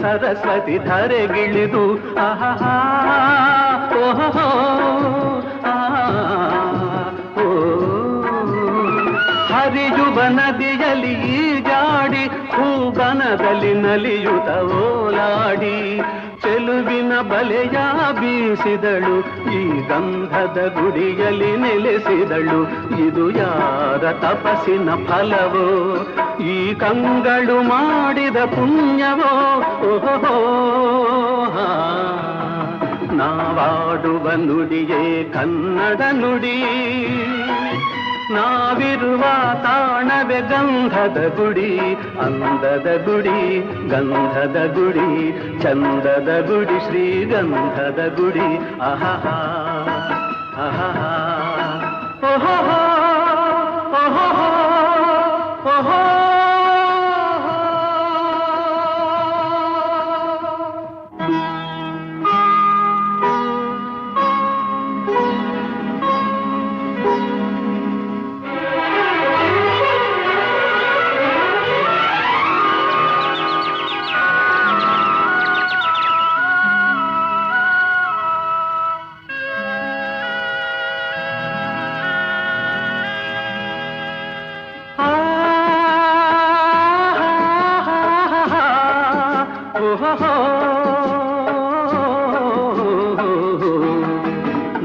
ಸರಸ್ವತಿ ಧರೆಗಿಳಿದು, ಆಹಾ, ಓಹೋ ಹರಿಯುವ ನದಿಯಲ್ಲಿ ಜಾಡಿ ಹೂಬನದಲ್ಲಿ ನಲಿಯುತ ಓಲಾಡಿ, ಚೆಲುವಿನ ಬಲೆಯ ಬೀಸಿದಳು, ಈ ಗಂಧದ ಗುಡಿಯಲ್ಲಿ ನೆಲೆಸಿದಳು, ಇದು ಯಾರ ತಪಸ್ಸಿನ ಫಲವೋ? ಕಂಗಳು ಮಾಡಿದ ಪುಣ್ಯವೋ ಓಹೋ ನಾವಾಡುವ ನುಡಿಯೇ ಕನ್ನಡ ನುಡಿ ನಾವಿರುವ ತಾಣವೆ ಗಂಧದ ಗುಡಿ ಅಂದದ ಗುಡಿ ಗಂಧದ ಗುಡಿ ಚಂದದ ಗುಡಿ ಶ್ರೀಗಂಧದ ಗುಡಿ ಆಹಾ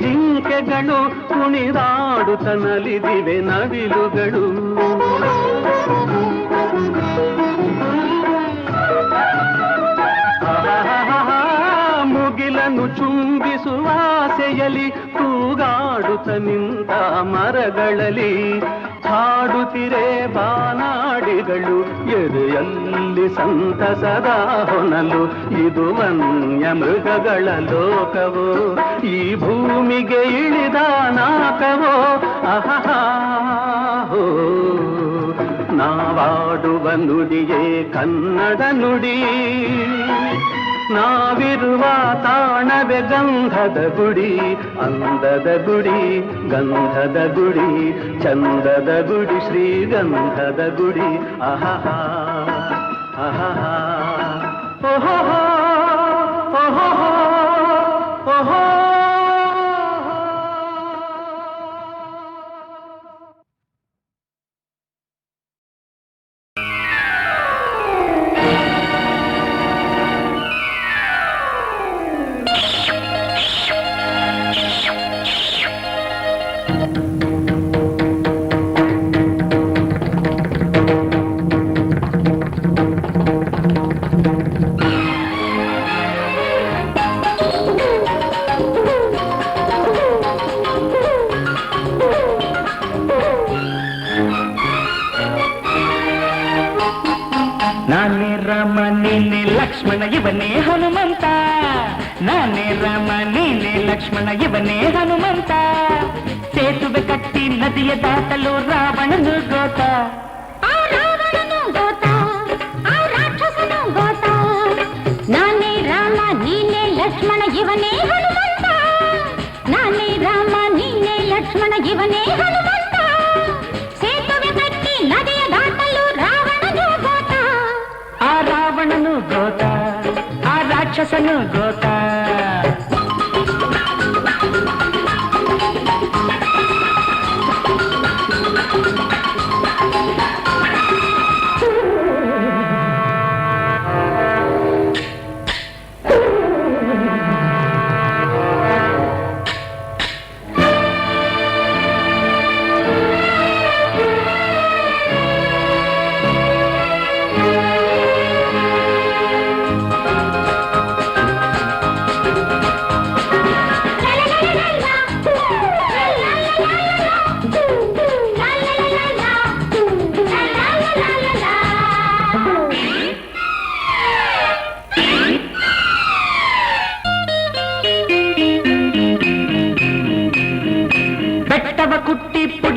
ಜಿಂಕೆಗಳು ಕುಣಿದಾಡುತ್ತ ನಲಿದಿವೆ ನವಿಲುಗಳು ಆಹಾಹಾಹಾ, ಮುಗಿಲನ್ನು ಚುಂಬಿಸುವ ಆಸೆಯಲಿ ತೂಗಾಡುತ್ತ ನಿಂತ ಮರಗಳಲ್ಲಿ ಹಾಡುತ್ತಿರೆ ಬಾನಾಡಿಗಳು ಎದೆಯಲ್ಲಿ ಸಂತಸದ ಹೊನಲು ಇದು ವನ್ಯ ಮೃಗಗಳ ಲೋಕವೋ? ಈ ಭೂಮಿಗೆ ಇಳಿದ ನಾಕವೋ? ಅಹಾ ಹೋ. ನಾವಾಡುವ ನುಡಿಯೇ ಕನ್ನಡ ನುಡಿ. ನಾವಿರುವ ತಾಣವೆ ಗಂಧದ ಗುಡಿ, ಅಂದದ ಗುಡಿ, ಗಂಧದ ಗುಡಿ, ಚಂದದ ಗುಡಿ ಶ್ರೀ ಗಂಧದ ಗುಡಿ. ಅಹಹ ಅಹಹ. ಓಹೋ ಲಕ್ಷ್ಮಣ ಇವನೇ ಹನುಮಂತ ಸೇತುವೆ ಕಟ್ಟಿ ನದಿಯ ದಾಟಲು ರಾವಣನು ಗೋತ ಆ ರಾವಣನು ಗೋತ ಆ ರಾಕ್ಷಸನು ಗೋತ ನಾನೇ ರಾಮ ನೀನೇ ಲಕ್ಷ್ಮಣ ಇವನೇ ಹನುಮಂತ ನಾನೇ ರಾಮ ನೀನೇ ಲಕ್ಷ್ಮಣ ಇವನೇ ಹನುಮಂತ ಸೇತುವೆ ಕಟ್ಟಿ ನದಿಯ ದಾಟಲು ರಾವಣನು ಗೋತ ಆ ರಾವಣನು ಗೋತ ಆ ರಾಕ್ಷಸನು ಗೋತ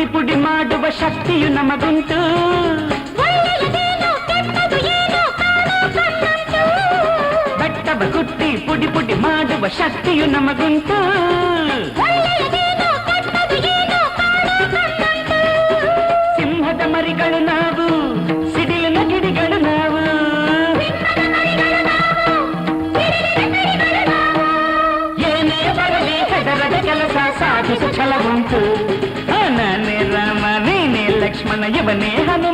ಪುಡಿ ಪುಡಿ ಮಾಡುವ ಶಕ್ತಿಯು ನಮಗುಂಟು ಒಳ್ಳೆಯದೇನು ಕೆಟ್ಟದು ಏನು ಕಾಣೋ ಕಣ್ಣುಂಟು. ಬೆಟ್ಟವ ಕುಟ್ಟಿ ಪುಡಿ ಪುಡಿ ಮಾಡುವ ಶಕ್ತಿಯು ನಮಗುಂಟು प्रणय बने हनुमान।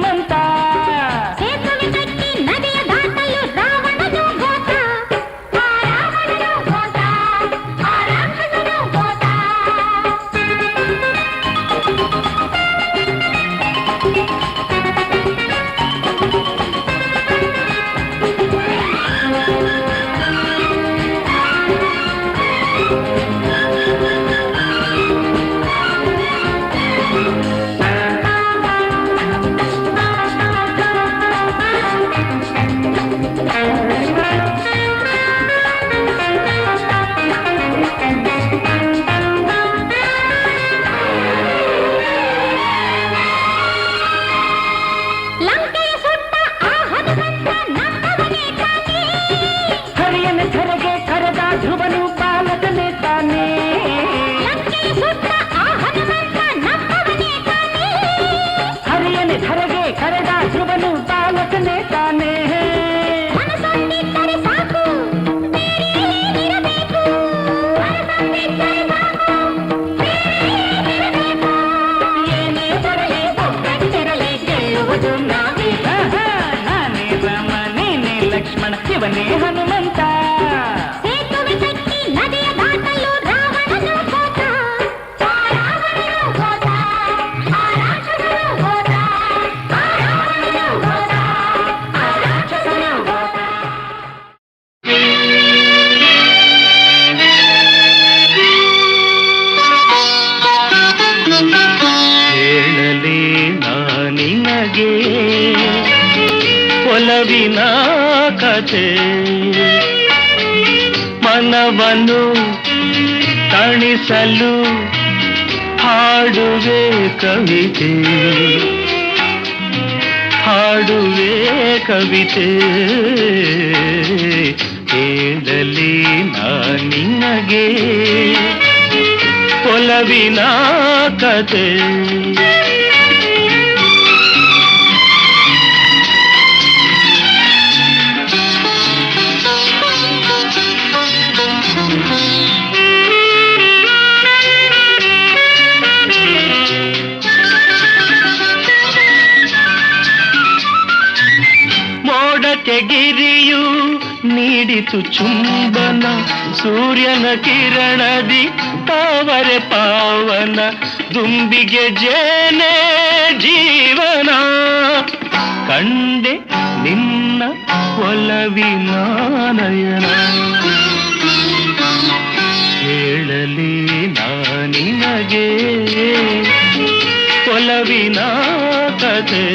ತಣಿಸಲು ಹಾಡುವೆ ಕವಿತೆ. ಹಾಡುವೆ ಕವಿತೆ. ಹೇಳಲಿ ನಿನಗೆ. ಒಲವಿನ ಕತೆ. ನೀಡಿತು ಚುಂಬನ ಸೂರ್ಯನ ಕಿರಣದಿ ತಾವರೆ ಪಾವನ ದುಂಬಿಗೆ ಜೇನೆ ಜೀವನ ಕಂಡೆ ನಿನ್ನ ಒಲವಿನ ನಯನ ಹೇಳಲಿ ನಾನಿನಗೆ ಒಲವಿನ ಕಥೆ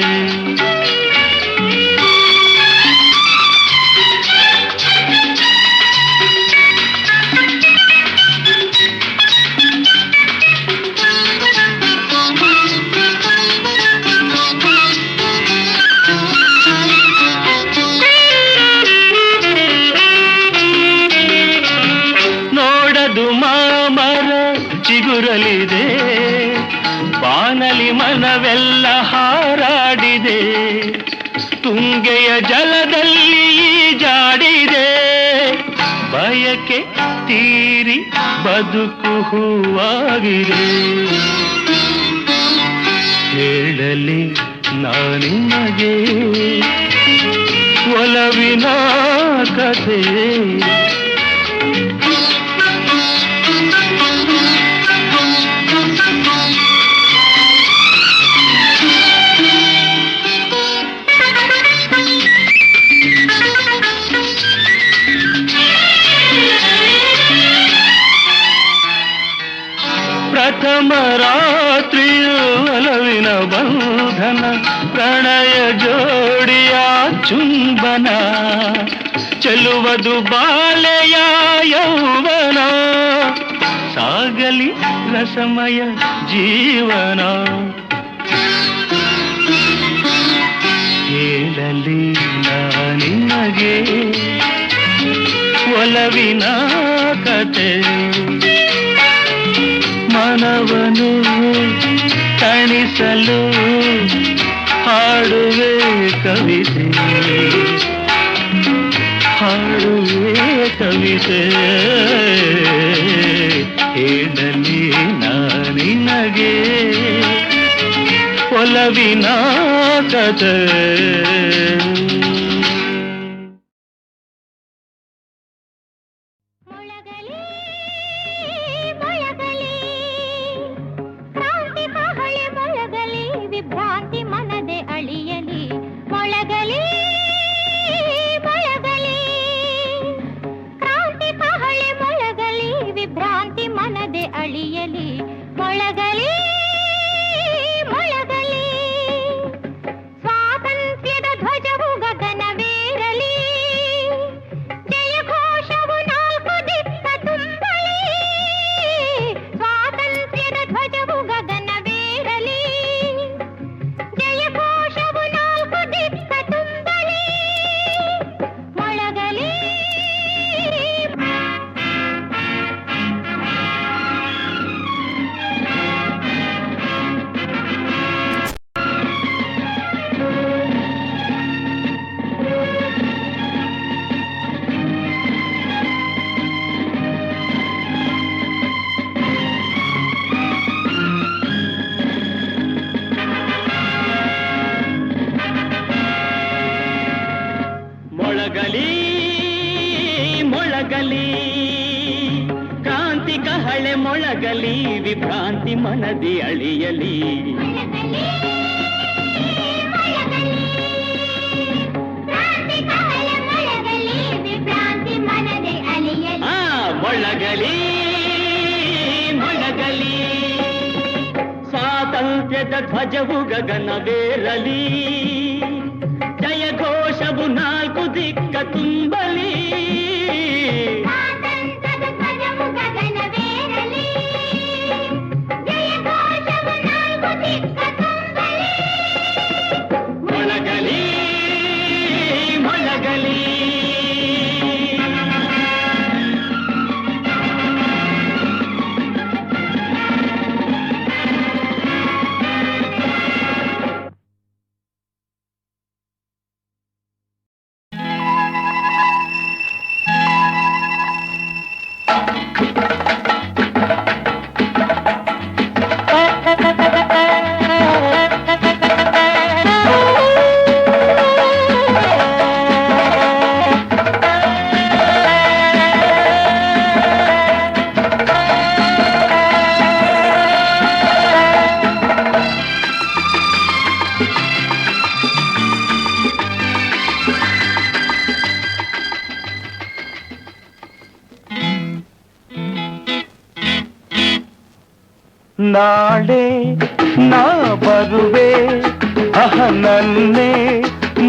ಬದುಕು ಹೂವಾಗಿದೆ. ಹೇಳಲಿ ನಾನಿಮಗೆ. ಒಲವಿನ ಕಥೆ. ಪ್ರಥಮ ರಾತ್ರಿಯು ಒಲವಿನ ಬಂಧನ ಪ್ರಣಯ ಜೋಡಿಯ ಚುಂಬನ ಚೆಲುವದು ಬಾಲೆಯ ಯೌವನ ಸಾಗಲಿ ರಸಮಯ ಜೀವನ ಹೇಳಲಿ ನಿನಗೆ ಒಲವಿನ ಕತೆ ಮನವನು ತಣಿಸಲು ಹಾಡುವೆ ಕವಿತೆ. ಹಾಡುವೆ ಕವಿತೆ. ಹೇಳಲಿ ನಾನಿನಗೆ ಒಲವಿನ ಕತೆ ಮೊಳಗಲಿ ಮನದಿ ಅಳಿಯಲಿ ಕ್ರಾಂತಿ ಕಹಳೆ ಮೊಳಗಲಿ ವಿಭ್ರಾಂತಿ ಮನದೆ ಅಲಿಯಲಿ ಆ ಮೊಳಗಲಿ ಮೊಳಗಲಿ ಸ್ವಾತಂತ್ರ್ಯದ ಧ್ವಜವು ಗಗನವೇರಲಿ ಜಯ ಘೋಷವು ನಾಲ್ಕು ದಿಕ್ಕ ನಾಳೆ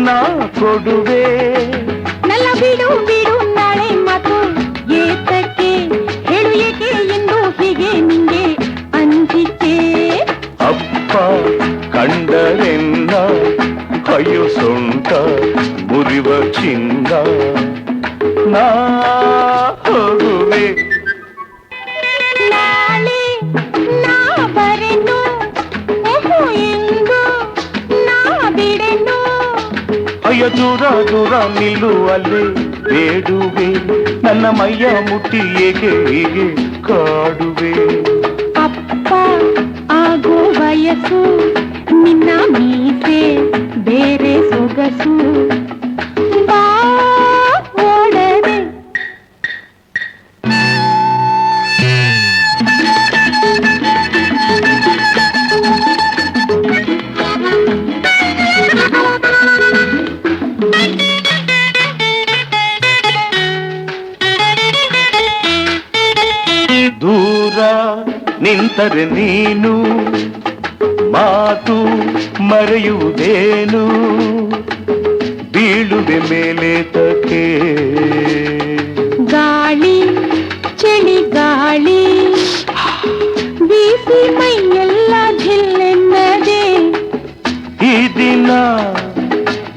ನಾ ಕೊಡುವೆ ನಲ್ಲ ಬಿಡು ಬಿಡು ನಾಳೆ ಮಾತು ಏತಕ್ಕೆ ಹೇಳು ಏಕೆ ಎಂದು ಹೀಗೆ ನಿಂಗೆ ಅಂಜಿಕೆ ಅಪ್ಪ ಕಂಡರೆನ್ನ ಅಯ್ಯೋ ಸೊಂಟ ಮುರಿವ ಚಿನ್ನ ನಾ ಹೋಗುವೆ ಅಯ್ಯ ದೂರ ದೂರ ನಿಲ್ಲುವಲ್ಲಿ ಬೇಡುವೆ ನನ್ನ ಮೈಯ ಮುಟ್ಟಿ ಏಕೆ ಹೀಗೆ ಕಾಡುವೆ ಅಪ್ಪ ಆಗೋ ವಯಸ್ಸು ನಿನ್ನ ಮೀಸೆ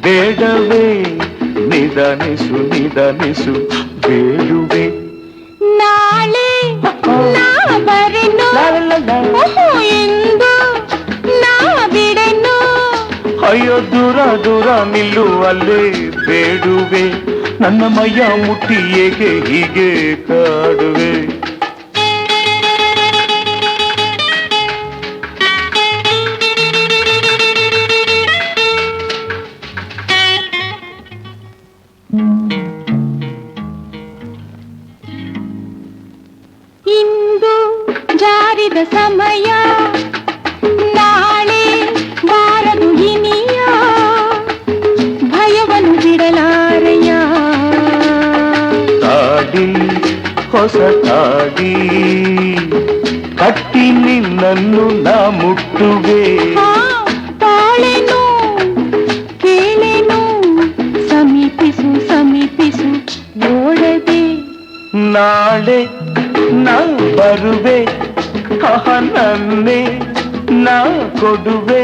ಬೇಡವೇ ನಿಧಾನಿಸು ನಿಧಾನಿಸು ಬೇಡುವೆ. ನಾಳೆ ಎಂದು ನಾ ಬಿಡೆನು. ಅಯ್ಯೋ ದೂರ ದೂರ ನಿಲ್ಲುವಲ್ಲೇ ಬೇಡುವೆ. ನನ್ನ ಮೈಯ ಮುಟ್ಟಿ ಏಕೆ ಹೀಗೆ ಹೊಸ ತಾಡಿ ಕಟ್ಟಿ ನಿನ್ನನ್ನು ನಾ ಮುಟ್ಟುವೆ ಹಾ, ತಾಳೆನು ಕೇಳೆನು ಸಮೀಪಿಸು ಸಮೀಪಿಸು ಓಡದೆ ನಾಳೆ ನಾ ಬರುವೆ ಆಹ, ನನ್ನೇ ನಾ ಕೊಡುವೆ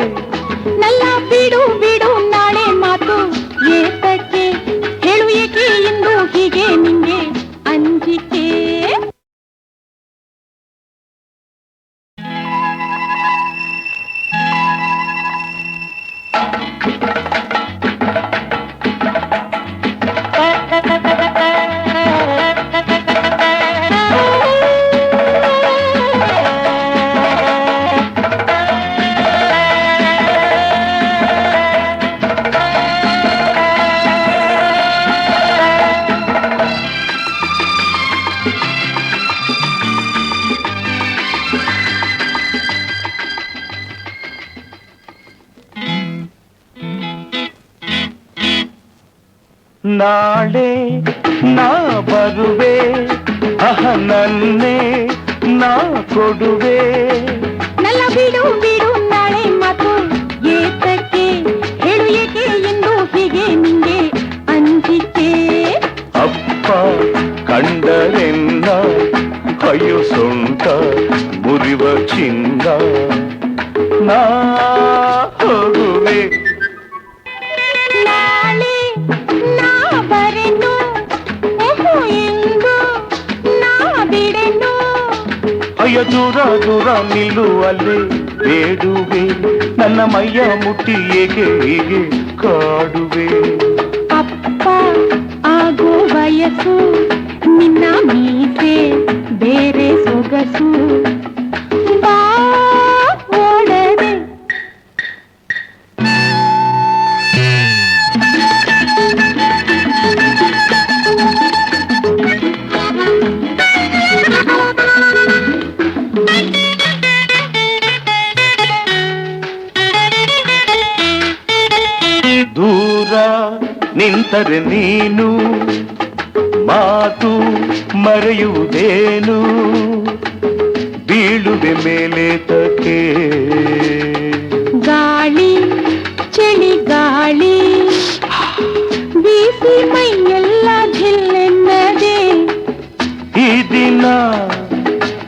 ಕೊಡುವೆ ನಲ್ಲ ಬಿಡು ಬಿಡು ನಾಳೆ ಮಾತು ಏತಕ್ಕೆ ಹೇಳು ಏಕೆ ಎಂದು ಹೀಗೆ ನಿಂಗೆ ಅಂಜಿಕೆ ಅಪ್ಪ ಕಂಡರೆನ್ನ ಅಯ್ಯೋ ಸೊಂಟ ಮುರಿವ ಚಿನ್ನ ನಾ ಅಯ್ಯ ದೂರ ದೂರ ನಿಲ್ಲುವಲ್ಲಿ ಬೇಡುವೆ ನನ್ನ ಮೈಯ ಮುಟ್ಟಿ ಏಕೆ ಹೀಗೆ ಕಾಡುವೆ ಅಪ್ಪ ಆಗೋ ವಯಸ್ಸು ನಿನ್ನ ಮೀಸೆ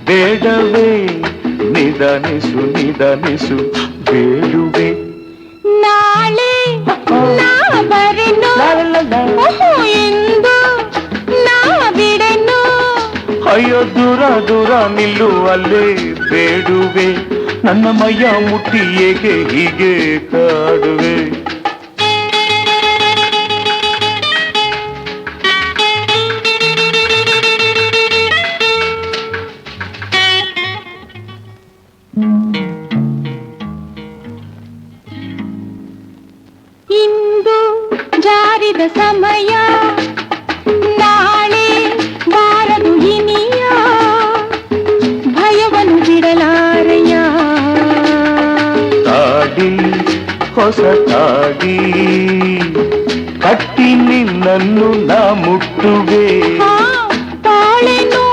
ಬೇಡವೇ? ನಿಧಾನಿಸು ನಿಧಾನಿಸು ಬೇಡುವೆ. ನಾಳೆ ನಾ ಬರೆನು ಓಹೋ ಎಂದು ನಾ ಬಿಡೆನು. ಅಯ್ಯೋ ದೂರ ದೂರ ನಿಲ್ಲು ಅಲ್ಲೇ ಬೇಡುವೆ. ನನ್ನ ಮಯ್ಯ ಮುಟ್ಟಿ ಏಕೆ ಹೀಗೆ ಕಾಡುವೆ? ಹೊಸ ತಾಡಿ ಕಟ್ಟಿ ನಿನ್ನನ್ನು ನಾ ಮುಟ್ಟುವೆ ಹಾ, ತಾಳೆನು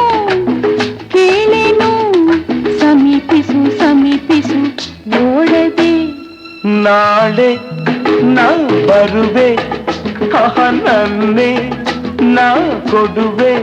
ಕೇಳೆನು ಸಮೀಪಿಸು ಸಮೀಪಿಸು ಓಡದೆ ನಾಳೆ ನಾ ಬರುವೆ ಆಹ, ನನ್ನೇ ನಾ ಕೊಡುವೆ